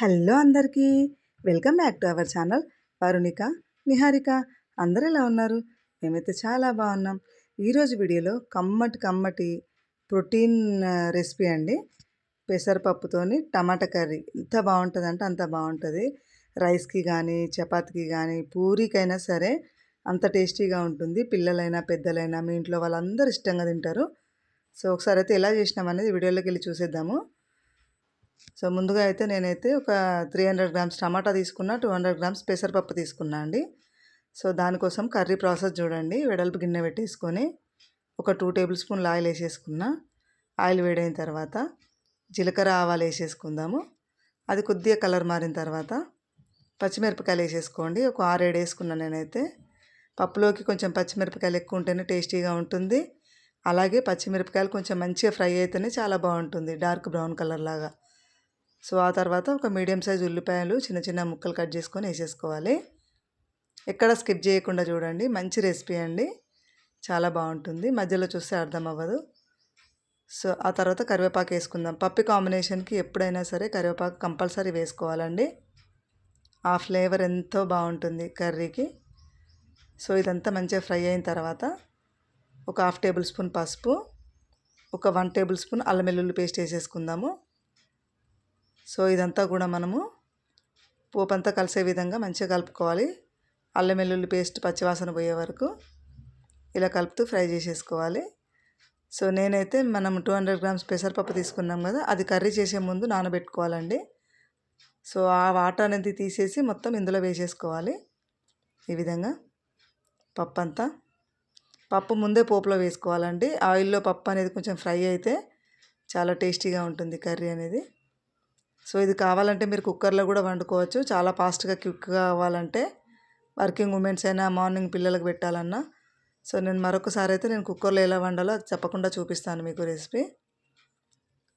Hello అందరికీ welcome back to our channel Varunika Niharika. అందరూ ఎలా ఉన్నారు? మేమైతే చాలా బాగున్నాం. ఈరోజు వీడియోలో కమ్మటి కమ్మటి ప్రోటీన్ రెసిపీ అండి. పెసరపప్పుతోని టమాటా కర్రీ. ఎంత బాగుంటుందంటే అంత బాగుంటుంది. రైస్కి కానీ చపాతీకి కానీ పూరికైనా సరే అంత టేస్టీగా ఉంటుంది. పిల్లలైనా పెద్దలైనా మీ ఇంట్లో వాళ్ళందరూ ఇష్టంగా తింటారు. సో ఒకసారి అయితే ఎలా చేసినాం అనేది వీడియోలోకి వెళ్ళి చూసేద్దాము. సో ముందుగా అయితే నేనైతే ఒక త్రీ హండ్రెడ్ గ్రామ్స్ టమాటా తీసుకున్నా టూ హండ్రెడ్ గ్రామ్స్ పెసరపప్పు తీసుకున్నా అండి. సో దానికోసం కర్రీ ప్రాసెస్ చూడండి. వెడల్పు గిన్నె పెట్టేసుకొని ఒక టూ టేబుల్ స్పూన్లు ఆయిల్ వేసేసుకున్నా. ఆయిల్ వేడైన తర్వాత జీలకర్ర ఆవాలు వేసేసుకుందాము. అది కొద్దిగా కలర్ మారిన తర్వాత పచ్చిమిరపకాయలు వేసేసుకోండి. ఒక ఆరేడు వేసుకున్నాను నేనైతే. పప్పులోకి కొంచెం పచ్చిమిరపకాయలు ఎక్కువ ఉంటేనే టేస్టీగా ఉంటుంది. అలాగే పచ్చిమిరపకాయలు కొంచెం మంచిగా ఫ్రై అయితేనే చాలా బాగుంటుంది. డార్క్ బ్రౌన్ కలర్ లాగా. సో ఆ తర్వాత ఒక మీడియం సైజ్ ఉల్లిపాయలు చిన్న చిన్న ముక్కలు కట్ చేసుకొని వేసేసుకోవాలి. ఎక్కడ స్కిప్ చేయకుండా చూడండి. మంచి రెసిపీ అండి. చాలా బాగుంటుంది. మధ్యలో చూస్తే అర్థం అవ్వదు. సో ఆ తర్వాత కరివేపాకు వేసుకుందాం. పప్పి కాంబినేషన్కి ఎప్పుడైనా సరే కరివేపాకు కంపల్సరీ వేసుకోవాలండి. ఆ ఫ్లేవర్ ఎంతో బాగుంటుంది కర్రీకి. సో ఇదంతా మంచిగా ఫ్రై అయిన తర్వాత ఒక హాఫ్ టేబుల్ స్పూన్ పసుపు ఒక వన్ టేబుల్ స్పూన్ అల్లం వెల్లుల్లి పేస్ట్ వేసేసుకుందాము. సో ఇదంతా కూడా మనము పోపంతా కలిసే విధంగా మంచిగా కలుపుకోవాలి. అల్లం వెల్లుల్లి పేస్ట్ పచ్చివాసన పోయే వరకు ఇలా కలుపుతూ ఫ్రై చేసేసుకోవాలి. సో నేనైతే మనం టూ హండ్రెడ్ గ్రామ్స్ పెసరపప్పు తీసుకున్నాం కదా అది కర్రీ చేసే ముందు నానబెట్టుకోవాలండి. సో ఆ వాటర్ అనేది తీసేసి మొత్తం ఇందులో వేసేసుకోవాలి. ఈ విధంగా పప్పు అంతా. పప్పు ముందే పోపులో వేసుకోవాలండి. ఆయిల్లో పప్పు అనేది కొంచెం ఫ్రై అయితే చాలా టేస్టీగా ఉంటుంది కర్రీ అనేది. సో ఇది కావాలంటే మీరు కుక్కర్లో కూడా వండుకోవచ్చు. చాలా ఫాస్ట్గా క్విక్గా కావాలంటే వర్కింగ్ ఉమెన్స్ అయినా మార్నింగ్ పిల్లలకు పెట్టాలన్నా. సో నేను మరొకసారి అయితే నేను కుక్కర్లో ఎలా వండాలో అది చెప్పకుండా చూపిస్తాను మీకు రెసిపీ.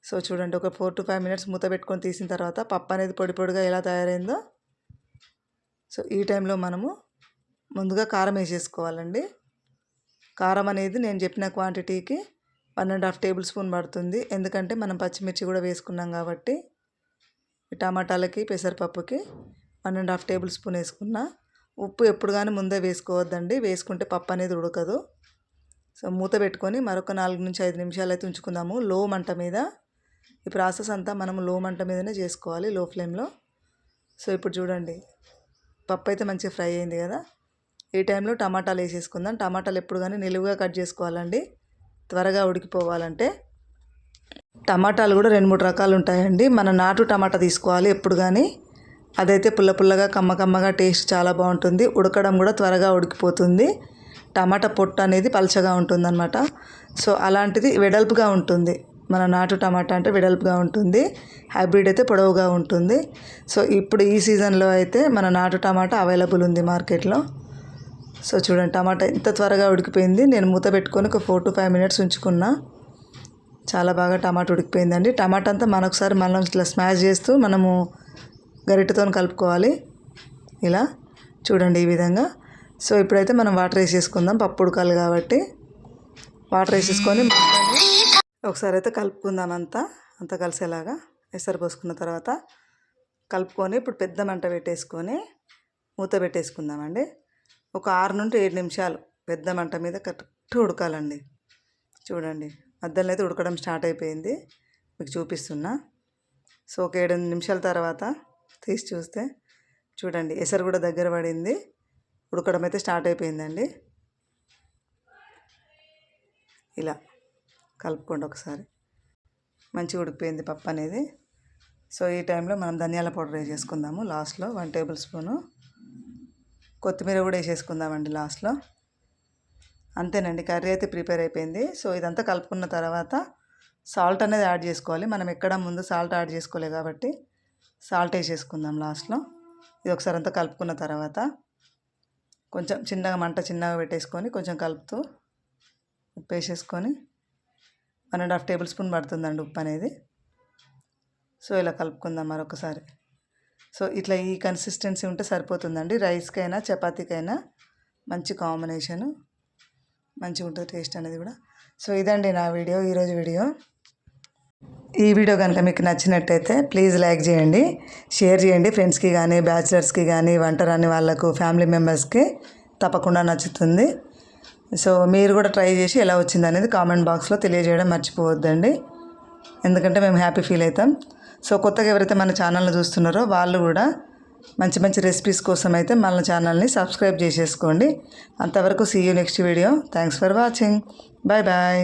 సో చూడండి ఒక ఫోర్ టు ఫైవ్ మినిట్స్ మూత పెట్టుకొని తీసిన తర్వాత పప్పు అనేది పొడి పొడిగా ఎలా తయారైందో. సో ఈ టైంలో మనము ముందుగా కారం వేసేసుకోవాలండి. కారం అనేది నేను చెప్పిన క్వాంటిటీకి one and half tablespoon పడుతుంది. ఎందుకంటే మనం పచ్చిమిర్చి కూడా వేసుకున్నాం కాబట్టి టమాటాలకి పెసరపప్పుకి one and half tablespoon వేసుకున్న. ఉప్పు ఎప్పుడు కానీ ముందే వేసుకోవద్దండి. వేసుకుంటే పప్పు అనేది ఉడకదు. సో మూత పెట్టుకొని మరొక నాలుగు నుంచి ఐదు నిమిషాలు అయితే ఉంచుకుందాము. లో మంట మీద. ఈ ప్రాసెస్ అంతా మనం లో మంట మీదనే చేసుకోవాలి లో ఫ్లేమ్లో. సో ఇప్పుడు చూడండి. పప్పు అయితే మంచిగా ఫ్రై అయింది కదా. ఈ టైంలో టమాటాలు వేసేసుకుందాం. టమాటాలు ఎప్పుడు కానీ నిలువుగా కట్ చేసుకోవాలండి. త్వరగా ఉడికిపోవాలంటే. టమాటాలు కూడా రెండు మూడు రకాలు ఉంటాయండి మన నాటు టమాటా తీసుకోవాలి ఎప్పుడు కానీ అదైతే పుల్ల పుల్లగా కమ్మ కమ్మగా టేస్ట్ చాలా బాగుంటుంది. ఉడకడం కూడా త్వరగా ఉడికిపోతుంది. టమాటా పొట్టు అనేది పలచగా ఉంటుందన్నమాట. సో అలాంటిది వెడల్పుగా ఉంటుంది. మన నాటు టమాటా అంటే వెడల్పుగా ఉంటుంది. హైబ్రిడ్ అయితే పొడవుగా ఉంటుంది. సో ఇప్పుడు ఈ సీజన్లో అయితే మన నాటు టమాటా అవైలబుల్ ఉంది మార్కెట్లో. సో చూడండి టమాటా ఎంత త్వరగా ఉడికిపోయింది. నేను మూత పెట్టుకొని ఒక ఫోర్ టు ఫైవ్ మినిట్స్ ఉంచుకున్నా. చాలా బాగా టమాటా ఉడికిపోయిందండి. టమాటా అంతా మనొకసారి మనం ఇట్లా స్మాష్ చేస్తూ మనము గరిటెతో కలుపుకోవాలి. ఇలా చూడండి ఈ విధంగా. సో ఇప్పుడైతే మనం వాటర్ వేసేసుకుందాం. పప్పు ఉడకాలి కాబట్టి వాటర్ వేసేసుకొని ఒకసారి అయితే కలుపుకుందాం అంతా. అంతా కలిసేలాగా ఎసరు పోసుకున్న తర్వాత కలుపుకొని ఇప్పుడు పెద్ద మంట పెట్టేసుకొని మూత పెట్టేసుకుందామండి. ఒక ఆరు నుండి ఏడు నిమిషాలు పెద్ద మంట మీద కరెక్ట్ ఉడకాలండి. చూడండి. మధ్యలో అయితే ఉడకడం స్టార్ట్ అయిపోయింది. మీకు చూపిస్తున్నా. సో ఒక ఏడు నిమిషాల తర్వాత తీసి చూస్తే చూడండి ఎసరు కూడా దగ్గర పడింది. ఉడకడం అయితే స్టార్ట్ అయిపోయిందండి. ఇలా కలుపుకోండి ఒకసారి. మంచిగా ఉడికిపోయింది పప్పు అనేది. సో ఈ టైంలో మనం ధనియాల పౌడర్ వేసేసుకుందాము లాస్ట్లో. One tablespoon. కొత్తిమీర కూడా వేసేసుకుందామండి లాస్ట్లో. అంతేనండి. కర్రీ అయితే ప్రిపేర్ అయిపోయింది. సో ఇదంతా కలుపుకున్న తర్వాత సాల్ట్ అనేది యాడ్ చేసుకోవాలి. మనం ఎక్కడ ముందు సాల్ట్ యాడ్ చేసుకోలేదు కాబట్టి సాల్ట్ వేసేసుకుందాం లాస్ట్లో. ఇది ఒకసారి అంతా కలుపుకున్న తర్వాత కొంచెం చిన్నగా మంట చిన్నగా పెట్టేసుకొని కొంచెం కలుపుతూ ఉప్పు వేసేసుకొని one and half tablespoon పడుతుందండి ఉప్పు అనేది. సో ఇలా కలుపుకుందాం మరొకసారి. సో ఇట్లా ఈ కన్సిస్టెన్సీ ఉంటే సరిపోతుందండి. రైస్కైనా చపాతీకైనా మంచి కాంబినేషను. మంచిగా ఉంటుంది టేస్ట్ అనేది కూడా. సో ఇదండి నా వీడియో ఈరోజు వీడియో. ఈ వీడియో కనుక మీకు నచ్చినట్టయితే ప్లీజ్ లైక్ చేయండి షేర్ చేయండి ఫ్రెండ్స్కి కానీ బ్యాచిలర్స్కి కానీ వంట రాని వాళ్ళకు ఫ్యామిలీ మెంబర్స్కి తప్పకుండా నచ్చుతుంది. సో మీరు కూడా ట్రై చేసి ఎలా వచ్చింది అనేది కామెంట్ బాక్స్లో తెలియజేయడం మర్చిపోవద్దండి. ఎందుకంటే మేము హ్యాపీ ఫీల్ అవుతాం. సో కొత్తగా ఎవరైతే మన ఛానల్ని చూస్తున్నారో వాళ్ళు కూడా మంచి మంచి రెసిపీస్ కోసం అయితే మన ఛానల్ని సబ్స్క్రైబ్ చేసేసుకోండి. అంతవరకు see you next video thanks for watching bye bye